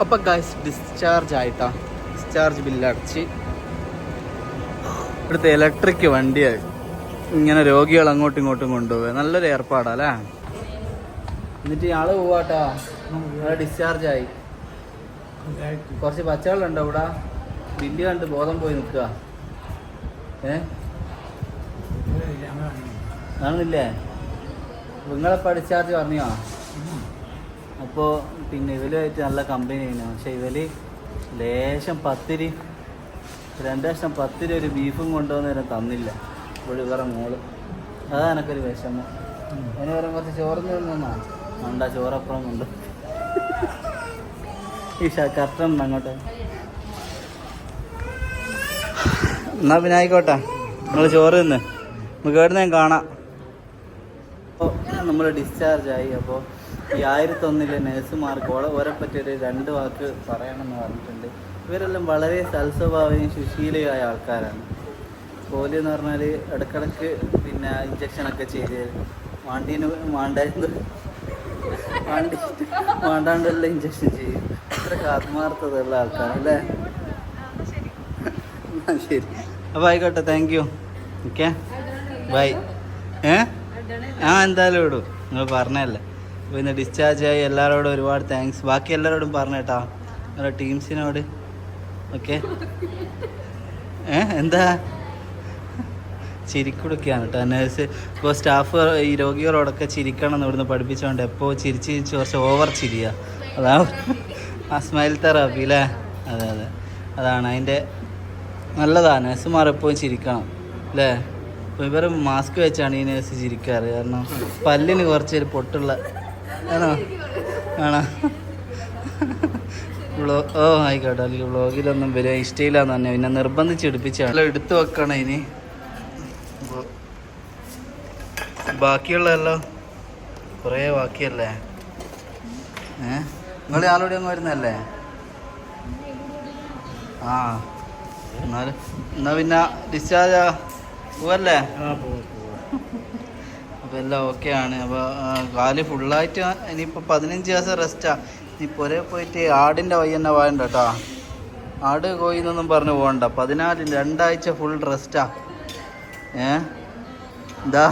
അപ്പം guys discharge ആയിട്ടാ. Discharge ബില്ലടച്ച് ഇവിടുത്തെ ഇലക്ട്രിക് വണ്ടിയായി ഇങ്ങനെ രോഗികൾ അങ്ങോട്ടും ഇങ്ങോട്ടും കൊണ്ടുപോകുക നല്ലൊരു ഏർപ്പാടാ അല്ലേ? എന്നിട്ട് ആൾ പോവാട്ടാ. ഡിസ്ചാർജ് ആയി. കുറച്ച് പച്ചവെള്ളം ഇവിടെ ബില്ല് കണ്ട് ബോധം പോയി നിൽക്കുക. ഏ? കാണുന്നില്ലേ നിങ്ങളെപ്പോ ഡിസ്ചാർജ് പറഞ്ഞോ? അപ്പോൾ പിന്നെ ഇവലുമായിട്ട് നല്ല കമ്പനിയാണ് പക്ഷെ ഇവൽ ലേശം പത്തിരി രണ്ട് ലക്ഷം പത്തിരി ഒരു ബീഫും കൊണ്ടുവന്ന് നേരം തന്നില്ല. ഇവിടെ വേറെ മോൾ. അതാണ് എനിക്കൊരു വിഷമം. അതിന് വരാൻ കുറച്ച് ചോറിന് തന്നാ. വേണ്ട ചോറപ്പുറം കൊണ്ട്. ഈ കറക്റ്റ് ഉണ്ട് അങ്ങോട്ട്. എന്നാ പിന്നെ ആയിക്കോട്ടെ. നിങ്ങൾ ചോറ് തിന്ന്. നമുക്ക് എവിടെ ഞാൻ കാണാം അപ്പോൾ നമ്മൾ ഡിസ്ചാർജ് ആയി. അപ്പോൾ ഈ ആയിരത്തൊന്നിലെ നഴ്സുമാർക്ക് ഓളെ ഓരെ പറ്റി ഒരു രണ്ട് വാക്ക് പറയണമെന്ന് പറഞ്ഞിട്ടുണ്ട്. ഇവരെല്ലാം വളരെ സൽസ്വഭാവിയും സുശീലയായ ആൾക്കാരാണ്. കോലി എന്ന് പറഞ്ഞാൽ ഇടക്കിടക്ക് പിന്നെ ഇഞ്ചക്ഷനൊക്കെ ചെയ്ത് വാണ്ടീന് വാണ്ടായിരുന്നു വാണ്ടി വാണ്ടാണ്ടെല്ലാം ഇഞ്ചക്ഷൻ ചെയ്യും. ഇത്രയൊക്കെ ആത്മാർത്ഥതയുള്ള ആൾക്കാരല്ലേ ശരി. അപ്പോൾ ആയിക്കോട്ടെ താങ്ക് യു ഓക്കെ ബൈ ഏ? ആ എന്തായാലും ഇടും. നിങ്ങൾ പറഞ്ഞല്ലേ ഇന്ന് ഡിസ്ചാർജ് ആയി എല്ലാവരോടും ഒരുപാട് താങ്ക്സ് ബാക്കി എല്ലാവരോടും പറഞ്ഞേട്ടാ നിങ്ങളുടെ ടീംസിനോട് ഓക്കെ ഏ? എന്താ? ചിരിക്കുടൊക്കെയാണ് കേട്ടോ. നേഴ്സ് ഇപ്പോൾ സ്റ്റാഫ് ഈ രോഗികളോടൊക്കെ ചിരിക്കണം എന്ന് ഇവിടുന്ന് പഠിപ്പിച്ചുകൊണ്ട് എപ്പോൾ ചിരിച്ച് ചിരിച്ച് കുറച്ച് ഓവർ ചിരിയ. അതാ ആ സ്മൈൽ തെറാപ്പി അല്ലേ അതെ അതെ. അതാണ് അതിന്റെ നല്ലതാണ് നഴ്സുമാർ എപ്പോഴും ചിരിക്കണം. അല്ലേ അപ്പോൾ ഇവർ മാസ്ക് വെച്ചാണ് ഈ നേഴ്സ് ചിരിക്കാറ്. കാരണം പല്ലിന് കുറച്ചൊരു പൊട്ടുള്ള ആണോ? ആണോ? വ്ളോ ഓ ആയിക്കോട്ടെ. അല്ലെങ്കിൽ വ്ളോഗിലൊന്നും വരിക. ഇഷ്ടയില്ലാന്ന് തന്നെ. പിന്നെ നിർബന്ധിച്ച് എടുപ്പിച്ചാണ് എടുത്തു വെക്കണം ഇനി. ബാക്കിയുള്ളതല്ലോ. കുറേ ബാക്കിയല്ലേ? ഏ? നിങ്ങൾ ആളോടെ അങ്ങ് വരുന്നല്ലേ ആ. എന്നാൽ എന്നാ പിന്നെ ഡിസ്ചാർജ്? പോവല്ലേ? അപ്പോൾ എല്ലാം ഓക്കെ ആണ് അപ്പോൾ കാൽ ഫുള്ളായിട്ട് ഇനിയിപ്പോൾ പതിനഞ്ച് ദിവസം റെസ്റ്റാ ഇനി പുരേ പോയിട്ട് ആടിന്റെ വയ്യ തന്നെ പോകണ്ട കേട്ടോ ആട് കോയിന്നൊന്നും പറഞ്ഞ് പോകണ്ട. പതിനാല് രണ്ടാഴ്ച ഫുൾ റെസ്റ്റാ ഏ? എന്താ?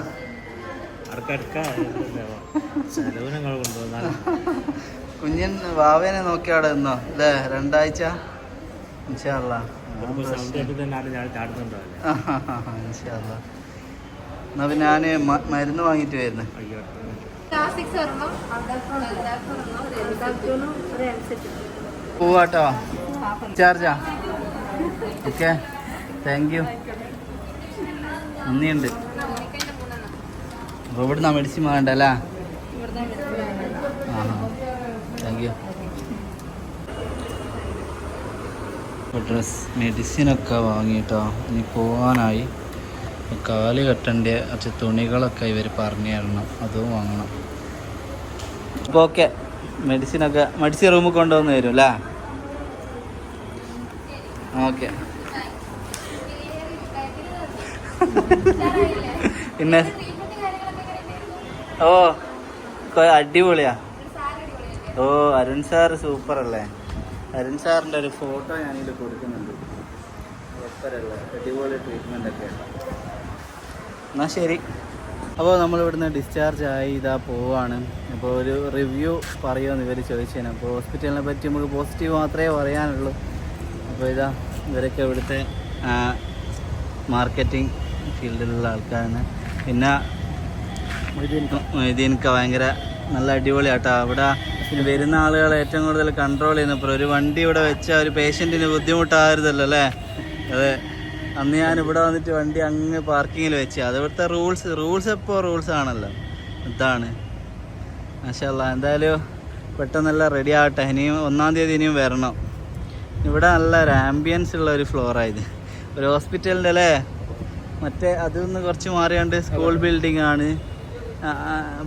കുഞ്ഞൻ വാവേനെ നോക്കിയാടെ നിന്നോ? അല്ലേ? രണ്ടാഴ്ച? ഇൻഷാല്ല ഇൻഷാല്ലാ എന്നാ പിന്നെ ഞാൻ മരുന്ന് വാങ്ങിയിട്ട് വരുന്നേ. പോവാട്ടോ? ചാർജാ? ഓക്കെ. താങ്ക് യു നന്ദിയുണ്ട്. അപ്പോൾ ഇവിടുന്ന് മെഡിസിൻ വേണ്ട അല്ലേ? ആ താങ്ക് യു ഡ്രസ് മെഡിസിനൊക്കെ വാങ്ങിയിട്ടോ ഇനി പോകാനായി കാൽ കെട്ടേണ്ട തുണികളൊക്കെ ഇവർ പറഞ്ഞു തരണം. അതും വാങ്ങണം. അപ്പോൾ ഓക്കെ. മെഡിസിനൊക്കെ മെഡിസിൻ റൂമിൽ കൊണ്ടുവന്ന് തരും അല്ലേ ഓക്കെ. പിന്നെ? ഓ അടിപൊളിയാ. ഓ അരുൺ സാർ സൂപ്പർ അല്ലേ? അരുൺ സാറിന്റെ ഒരു ഫോട്ടോ ഞാനിത് കൊടുക്കുന്നുണ്ട്. സൂപ്പറല്ലേ അടിപൊളി ട്രീറ്റ്മെന്റ് ഒക്കെ എന്നാൽ ശരി. അപ്പോൾ നമ്മൾ ഇവിടുന്ന് ഡിസ്ചാർജ് ആയി ഇതാ പോവാണ്. അപ്പോൾ ഒരു റിവ്യൂ പറയുമെന്ന് ഇവർ ചോദിച്ചതിന് അപ്പോൾ ഹോസ്പിറ്റലിനെ പറ്റി നമുക്ക് പോസിറ്റീവ് മാത്രമേ പറയാനുള്ളൂ. അപ്പോൾ ഇതാ ഇവരൊക്കെ ഇവിടുത്തെ മാർക്കറ്റിംഗ് ഫീൽഡിലുള്ള ആൾക്കാരാണ്. പിന്നെ ഇതിനൊക്കെ ഭയങ്കര നല്ല അടിപൊളിയാട്ടോ. അവിടെ പിന്നെ വരുന്ന ആളുകളെ ഏറ്റവും കൂടുതൽ കൺട്രോൾ ചെയ്യുന്നപ്പോൾ ഒരു വണ്ടി ഇവിടെ വെച്ചാൽ ഒരു പേഷ്യന്റിന് ബുദ്ധിമുട്ടാകരുതല്ലോ അല്ലേ? അതെ. അന്ന് ഞാൻ ഇവിടെ വന്നിട്ട് വണ്ടി അങ്ങ് പാർക്കിങ്ങിൽ വെച്ച്. അത് ഇവിടുത്തെ റൂൾസ് റൂൾസ് എപ്പോൾ റൂൾസ് ആണല്ലോ. ഇതാണ്. മാഷല്ല എന്തായാലും പെട്ടെന്നല്ല റെഡി ആവട്ടെ. ഇനിയും ഒന്നാം തീയതി ഇനിയും വരണം. ഇവിടെ നല്ല ഒരു ആംബിയൻസ് ഉള്ള ഒരു ഫ്ലോറായത് ഒരു ഹോസ്പിറ്റലിന്റെ അല്ലേ? മറ്റേ അതിൽ നിന്ന് കുറച്ച് മാറിയാണ്ട് സ്കൂൾ ബിൽഡിംഗ് ആണ്.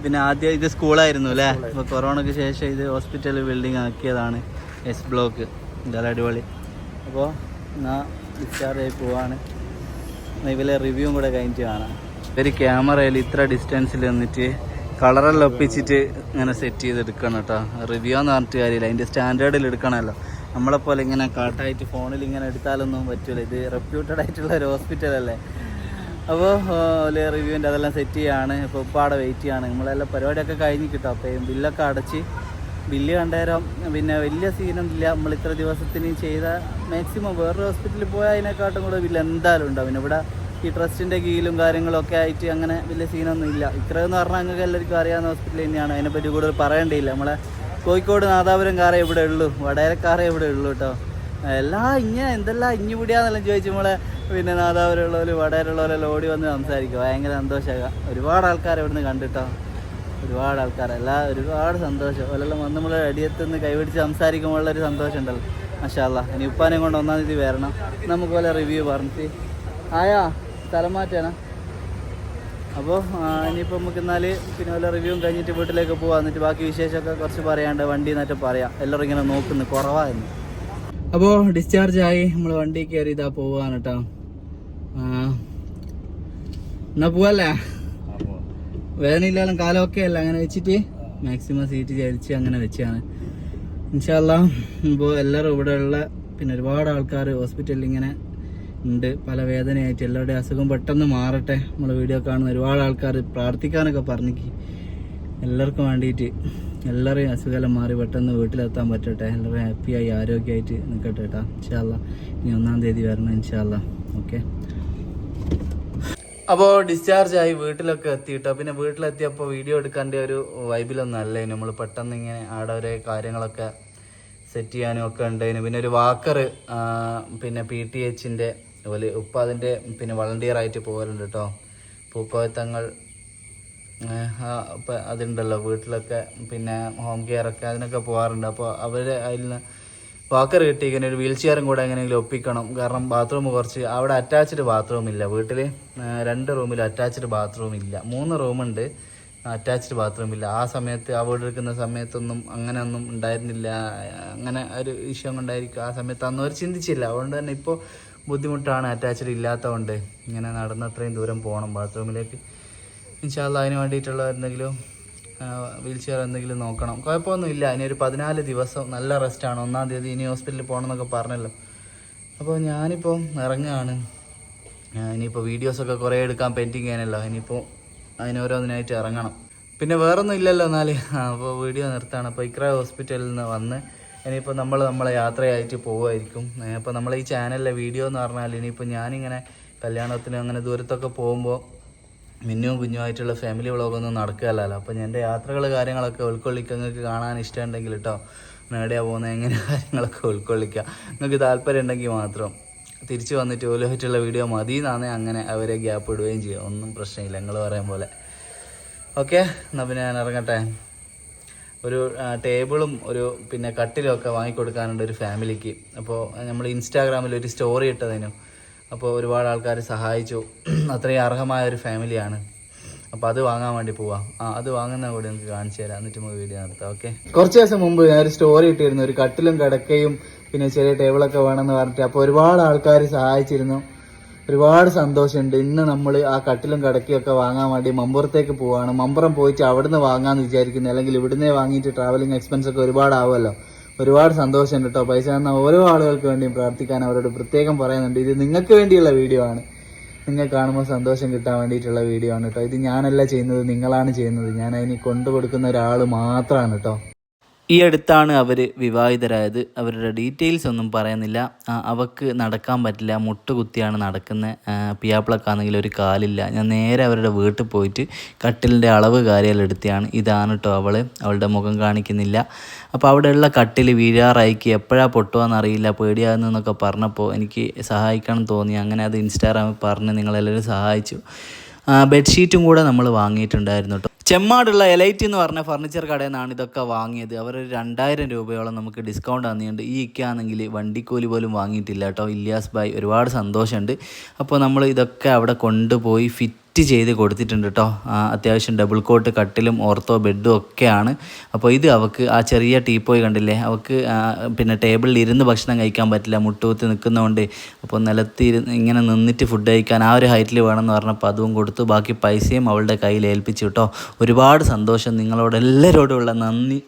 പിന്നെ ആദ്യം ഇത് സ്കൂളായിരുന്നു അല്ലേ? ഇപ്പോൾ കൊറോണയ്ക്ക് ശേഷം ഇത് ഹോസ്പിറ്റൽ ബിൽഡിംഗ് ആക്കിയതാണ് എസ് ബ്ലോക്ക് എന്തായാലും അടിപൊളി. അപ്പോൾ എന്നാൽ ഡിസ്ചാർജ് ആയി പോവാണ്. എന്നാ റിവ്യൂ കൂടെ കഴിഞ്ഞിട്ട് കാണാം. ഒരു ക്യാമറയിൽ ഇത്ര ഡിസ്റ്റൻസിൽ നിന്നിട്ട് കളറെല്ലാം ഒപ്പിച്ചിട്ട് ഇങ്ങനെ സെറ്റ് ചെയ്ത് എടുക്കണം കേട്ടോ റിവ്യൂ എന്ന് പറഞ്ഞിട്ട് കാര്യമില്ല. അതിന്റെ സ്റ്റാൻഡേർഡിൽ എടുക്കണമല്ലോ. നമ്മളെപ്പോലെ ഇങ്ങനെ കാട്ടായിട്ട് ഫോണിൽ ഇങ്ങനെ എടുത്താലൊന്നും പറ്റില്ല ഇത് റെപ്യൂട്ടഡ് ആയിട്ടുള്ള ഒരു ഹോസ്പിറ്റലല്ലേ അപ്പോൾ റിവ്യൂവിന്റെ അതെല്ലാം സെറ്റ് ചെയ്യാണ്. ഇപ്പോൾ ഇപ്പോൾ അവിടെ വെയിറ്റ് ചെയ്യാണ്. നമ്മളെല്ലാം പരിപാടിയൊക്കെ കഴിഞ്ഞ് കിട്ടും. അപ്പോൾ ബില്ലൊക്കെ അടച്ച് ബില്ല് കണ്ടേരം പിന്നെ വലിയ സീനൊന്നുമില്ല. നമ്മൾ ഇത്ര ദിവസത്തിന് ചെയ്ത മാക്സിമം വേറൊരു ഹോസ്പിറ്റലിൽ പോയാൽ അതിനെക്കാട്ടും കൂടെ ബില്ല് എന്തായാലും ഉണ്ടാവും. പിന്നെ ഇവിടെ ഈ ട്രസ്റ്റിന്റെ കീഴിലും കാര്യങ്ങളൊക്കെ ആയിട്ട് അങ്ങനെ വലിയ സീനൊന്നും ഇല്ല ഇത്രയെന്ന് പറഞ്ഞാൽ നിങ്ങൾക്ക് എല്ലാവർക്കും അറിയാവുന്ന ഹോസ്പിറ്റൽ തന്നെയാണ്. അതിനെപ്പറ്റി കൂടുതൽ പറയേണ്ടിയില്ല. നമ്മളെ കോഴിക്കോട് നാദാപുരം കാറേ ഇവിടെ ഉള്ളൂ. വടകരക്കാറേ ഇവിടെ ഉള്ളൂ കേട്ടോ. എല്ലാ ഇങ്ങ എന്തെല്ലാം ഇഞ്ഞു പിടിയാന്നെല്ലാം ചോദിച്ചു നമ്മളെ പിന്നെ നാദാപുരമുള്ളവർ വടകരയുള്ളവരെല്ലാം ഓടി വന്ന് സംസാരിക്കും ഭയങ്കര സന്തോഷമാകാം ഒരുപാട് ആൾക്കാർ ഇവിടുന്ന് കണ്ടിട്ടോ. ഒരുപാട് ആൾക്കാർ എല്ലാ ഒരുപാട് സന്തോഷം. ഓലെല്ലാം വന്ന് നമ്മൾ അടിയത്തുനിന്ന് കൈപിടിച്ച് സംസാരിക്കുമ്പോഴുള്ള ഒരു സന്തോഷം ഉണ്ടല്ലോ മഷാല്ല ഇനി ഉപ്പാനെ കൊണ്ട് ഒന്നാം തീയതി വരണം. നമുക്ക് പോലെ റിവ്യൂ പറഞ്ഞിട്ട്. ആയാ സ്ഥലം മാറ്റാനാ അപ്പോൾ ഇനിയിപ്പോൾ നമുക്ക് എന്നാൽ പിന്നെ വല്ല റിവ്യൂവും കഴിഞ്ഞിട്ട് വീട്ടിലേക്ക് പോകാം എന്നിട്ട് ബാക്കി വിശേഷമൊക്കെ കുറച്ച് പറയാണ്ട് വണ്ടി എന്നിട്ട് പറയാം. എല്ലാവരും ഇങ്ങനെ നോക്കുന്നു. കുറവായിരുന്നു അപ്പോൾ ഡിസ്ചാർജ് ആയി. നമ്മൾ വണ്ടി കയറി ഇതാ പോവാണ് കേട്ടോ. എന്നാ പോവല്ലേ? വേദനയില്ലാലും കാലമൊക്കെ അല്ല. അങ്ങനെ വെച്ചിട്ട് മാക്സിമം സീറ്റ് ചരിച്ച് അങ്ങനെ വെച്ചാണ്. ഇൻഷാല്ല ഇപ്പോൾ എല്ലാവരും ഇവിടെ ഉള്ള പിന്നെ ഒരുപാട് ആൾക്കാർ ഹോസ്പിറ്റലിൽ ഇങ്ങനെ ഉണ്ട്. പല വേദനയായിട്ട് എല്ലാവരുടെയും അസുഖം പെട്ടെന്ന് മാറട്ടെ. നമ്മൾ വീഡിയോ കാണുന്ന ഒരുപാട് ആൾക്കാർ പ്രാർത്ഥിക്കാനൊക്കെ പറഞ്ഞിക്ക്. എല്ലാവർക്കും വേണ്ടിയിട്ട് എല്ലാവരെയും അസുഖമെല്ലാം മാറി പെട്ടെന്ന് വീട്ടിലെത്താൻ പറ്റട്ടെ. എല്ലാവരും ഹാപ്പിയായി ആരോഗ്യമായിട്ട് നിൽക്കട്ടെ കേട്ടോ ഇൻഷാല്ല ഇനി ഒന്നാം തീയതി വരണം ഇൻഷാല്ല ഓക്കെ അപ്പോൾ ഡിസ്ചാർജ് ആയി വീട്ടിലൊക്കെ എത്തിയിട്ടോ പിന്നെ വീട്ടിലെത്തിയപ്പോൾ വീഡിയോ എടുക്കാന്റെ ഒരു വൈബിലൊന്നും അല്ലേ നമ്മൾ പെട്ടെന്ന് ഇങ്ങനെ ആടെ ഒരു കാര്യങ്ങളൊക്കെ സെറ്റ് ചെയ്യാനും ഒക്കെ ഉണ്ടായിരുന്നു പിന്നെ ഒരു വാക്കർ പിന്നെ പി ടി എച്ചിന്റെ അതുപോലെ ഉപ്പ അതിന്റെ പിന്നെ വളണ്ടിയർ ആയിട്ട് പോകലുണ്ട് കേട്ടോ പൂക്കോയത്തങ്ങൾ അതുണ്ടല്ലോ വീട്ടിലൊക്കെ. പിന്നെ ഹോം കെയർ ഒക്കെ അതിനൊക്കെ പോകാറുണ്ട് അപ്പോൾ അവർ അതിൽ നിന്ന് വാക്കർ കിട്ടി ഇങ്ങനെ ഒരു വീൽ ചെയറും കൂടെ എങ്ങനെയെങ്കിലും ഒപ്പിക്കണം. കാരണം ബാത്റൂം കുറച്ച് അവിടെ അറ്റാച്ച്ഡ് ബാത്റൂം ഇല്ല. വീട്ടിൽ രണ്ട് റൂമിൽ അറ്റാച്ച്ഡ് ബാത്റൂം ഇല്ല. മൂന്ന് റൂമുണ്ട് അറ്റാച്ച്ഡ് ബാത്റൂം ഇല്ല. ആ സമയത്ത് ആ വീട് എടുക്കുന്ന സമയത്തൊന്നും അങ്ങനെ ഒന്നും ഉണ്ടായിരുന്നില്ല. അങ്ങനെ ഒരു ഇഷ്യൂ കൊണ്ടായിരിക്കും ആ സമയത്ത് അന്ന് അവർ ചിന്തിച്ചില്ല. അതുകൊണ്ട് തന്നെ ഇപ്പോൾ ബുദ്ധിമുട്ടാണ് അറ്റാച്ച്ഡ് ഇല്ലാത്തതുകൊണ്ട് ഇങ്ങനെ നടന്ന് അത്രയും ദൂരം പോകണം ബാത്റൂമിലേക്ക്. ഇൻഷാല്ല അതിന് വേണ്ടിയിട്ടുള്ള എന്തെങ്കിലും വീൽ ചെയർ എന്തെങ്കിലും നോക്കണം. കുഴപ്പമൊന്നുമില്ല. ഇനി ഒരു പതിനാല് ദിവസം നല്ല റെസ്റ്റാണ് ഒന്നാം തീയതി ഇനി ഹോസ്പിറ്റലിൽ പോകണം എന്നൊക്കെ പറഞ്ഞല്ലോ. അപ്പോൾ ഞാനിപ്പോൾ ഇറങ്ങുകയാണ് ഇനിയിപ്പോൾ വീഡിയോസൊക്കെ കുറേ എടുക്കാൻ പെൻഡിങ് ചെയ്യാനല്ലോ ഇനിയിപ്പോൾ അതിനോരോന്നിനായിട്ട് ഇറങ്ങണം. പിന്നെ വേറൊന്നും ഇല്ലല്ലോ എന്നാൽ അപ്പോൾ വീഡിയോ നിർത്താണ്. അപ്പോൾ ഇക്ര ഹോസ്പിറ്റലിൽ നിന്ന് വന്ന് ഇനിയിപ്പോൾ നമ്മൾ നമ്മളെ യാത്രയായിട്ട് പോവുമായിരിക്കും. അപ്പോൾ നമ്മളെ ഈ ചാനലിലെ വീഡിയോ എന്ന് പറഞ്ഞാൽ ഇനിയിപ്പോൾ ഞാനിങ്ങനെ കല്യാണത്തിന് അങ്ങനെ ദൂരത്തൊക്കെ പോകുമ്പോൾ മിന്നും കുഞ്ഞുമായിട്ടുള്ള ഫാമിലി വ്ളോഗൊന്നും നടക്കുകയല്ലല്ലോ. അപ്പം എന്റെ യാത്രകൾ കാര്യങ്ങളൊക്കെ ഉൾക്കൊള്ളിക്കുക നിങ്ങൾക്ക് കാണാൻ ഇഷ്ടമുണ്ടെങ്കിൽ കേട്ടോ എവിടെയാ പോകുന്നത് എങ്ങനെ കാര്യങ്ങളൊക്കെ ഉൾക്കൊള്ളിക്കുക. നിങ്ങൾക്ക് താല്പര്യം ഉണ്ടെങ്കിൽ മാത്രം തിരിച്ചു വന്നിട്ട് ഓലോയിട്ടുള്ള വീഡിയോ മതി എന്നാണ് അങ്ങനെ അവരെ ഗ്യാപ്പ് ഇടുകയും ചെയ്യുക. ഒന്നും പ്രശ്നമില്ല നിങ്ങൾ പറയും പോലെ. ഓക്കെ എന്നാൽ പിന്നെ ഞാൻ ഇറങ്ങട്ടെ. ഒരു ടേബിളും ഒരു പിന്നെ കട്ടിലും ഒക്കെ വാങ്ങിക്കൊടുക്കാനുണ്ട് ഒരു ഫാമിലിക്ക് അപ്പോൾ നമ്മൾ ഇൻസ്റ്റാഗ്രാമിൽ ഒരു സ്റ്റോറി ഇട്ടതിനും. അപ്പോൾ ഒരുപാട് ആൾക്കാർ സഹായിച്ചു. അത്രയും അർഹമായ ഒരു ഫാമിലിയാണ്. അപ്പോൾ അത് വാങ്ങാൻ വേണ്ടി പോവാം. ആ അത് വാങ്ങുന്ന കൂടി നമുക്ക് കാണിച്ചു തരാം. എന്നിട്ട് നമുക്ക് വീഡിയോ നടത്താം ഓക്കെ? കുറച്ച് ദിവസം മുമ്പ് ഞാൻ ഒരു സ്റ്റോറി ഇട്ടിരുന്നു. ഒരു കട്ടിലും കിടക്കയും പിന്നെ ചെറിയ ടേബിളൊക്കെ വേണമെന്ന് പറഞ്ഞിട്ട് അപ്പോൾ ഒരുപാട് ആൾക്കാർ സഹായിച്ചിരുന്നു. ഒരുപാട് സന്തോഷമുണ്ട്. ഇന്ന് നമ്മൾ ആ കട്ടിലും കിടക്കയൊക്കെ വാങ്ങാൻ വേണ്ടി മമ്പുറത്തേക്ക് പോവാണ്. മമ്പുറം പോയിട്ട് അവിടുന്ന് വാങ്ങാമെന്ന് വിചാരിക്കുന്നു. അല്ലെങ്കിൽ ഇവിടുന്നേ വാങ്ങിയിട്ട് ട്രാവലിംഗ് എക്സ്പെൻസ് ഒക്കെ ഒരുപാട് ആവുമല്ലോ ഒരുപാട് സന്തോഷമുണ്ട് കേട്ടോ പൈസ തന്ന ഓരോ ആളുകൾക്ക് വേണ്ടിയും പ്രാർത്ഥിക്കാൻ അവരോട് പ്രത്യേകം പറയുന്നുണ്ട്. ഇത് നിങ്ങൾക്ക് വേണ്ടിയുള്ള വീഡിയോ ആണ്. നിങ്ങൾ കാണുമ്പോൾ സന്തോഷം കിട്ടാൻ വേണ്ടിയിട്ടുള്ള വീഡിയോ ആണ് കേട്ടോ ഇത് ഞാനല്ല ചെയ്യുന്നത് നിങ്ങളാണ് ചെയ്യുന്നത്. ഞാൻ അതിന് കൊണ്ടു കൊടുക്കുന്ന ഒരാൾ മാത്രമാണ് കേട്ടോ ഈ അടുത്താണ് അവർ വിവാഹിതരായത്. അവരുടെ ഡീറ്റെയിൽസ് ഒന്നും പറയുന്നില്ല. അവക്ക് നടക്കാൻ പറ്റില്ല. മുട്ടുകുത്തിയാണ് നടക്കുന്നത് പിയാപ്പിളക്കാണെങ്കിൽ ഒരു കാലില്ല. ഞാൻ നേരെ അവരുടെ വീട്ടിൽ പോയിട്ട് കട്ടിലിന്റെ അളവ് കാര്യമെല്ലാം എടുത്തിയാണ്. ഇതാണ് കേട്ടോ അവൾ അവളുടെ മുഖം കാണിക്കുന്നില്ല. അപ്പോൾ അവിടെയുള്ള കട്ടിൽ വീഴാറായിക്ക് എപ്പോഴാണ് പൊട്ടുവാന്ന് അറിയില്ല. പേടിയാകുന്നതെന്നൊക്കെ പറഞ്ഞപ്പോൾ എനിക്ക് സഹായിക്കണം തോന്നി. അങ്ങനെ അത് ഇൻസ്റ്റാഗ്രാമിൽ പറഞ്ഞ് നിങ്ങളെല്ലാവരും സഹായിച്ചു. ബെഡ്ഷീറ്റും കൂടെ നമ്മൾ വാങ്ങിയിട്ടുണ്ടായിരുന്നു കേട്ടോ ചെമ്മാടുള്ള എലൈറ്റ് എന്ന് പറഞ്ഞ ഫർണിച്ചർ കടയിൽ നിന്നാണ് ഇതൊക്കെ വാങ്ങിയത്. അവർ രണ്ടായിരം രൂപയോളം നമുക്ക് ഡിസ്കൗണ്ട് തന്നിട്ടുണ്ട്. ഈ ഇക്കാണെങ്കിൽ വണ്ടിക്കൂലി പോലും വാങ്ങിയിട്ടില്ല കേട്ടോ. ഇല്യാസ് ബായ് ഒരുപാട് സന്തോഷമുണ്ട്. അപ്പോൾ നമ്മൾ ഇതൊക്കെ അവിടെ കൊണ്ടുപോയി ഫിറ്റ് സെറ്റ് ചെയ്ത് കൊടുത്തിട്ടുണ്ട് കേട്ടോ അത്യാവശ്യം ഡബിൾ കോട്ട് കട്ടിലും ഓർത്തോ ബെഡും ഒക്കെയാണ്. അപ്പോൾ ഇത് അവൾക്ക് ആ ചെറിയ ടീപ്പോയി കണ്ടില്ലേ? അവൾക്ക് പിന്നെ ടേബിളിൽ ഇരുന്ന് ഭക്ഷണം കഴിക്കാൻ പറ്റില്ല. മുട്ടുകുത്തി നിൽക്കുന്നതുകൊണ്ട് അപ്പോൾ നിലത്ത് ഇങ്ങനെ നിന്നിട്ട് ഫുഡ് കഴിക്കാൻ ആ ഒരു ഹൈറ്റിൽ വേണമെന്ന് പറഞ്ഞപ്പോൾ അതും കൊടുത്തു. ബാക്കി പൈസയും അവളുടെ കയ്യിൽ ഏൽപ്പിച്ചു കേട്ടോ ഒരുപാട് സന്തോഷം നിങ്ങളോട് എല്ലാവരോടുമുള്ള നന്ദി.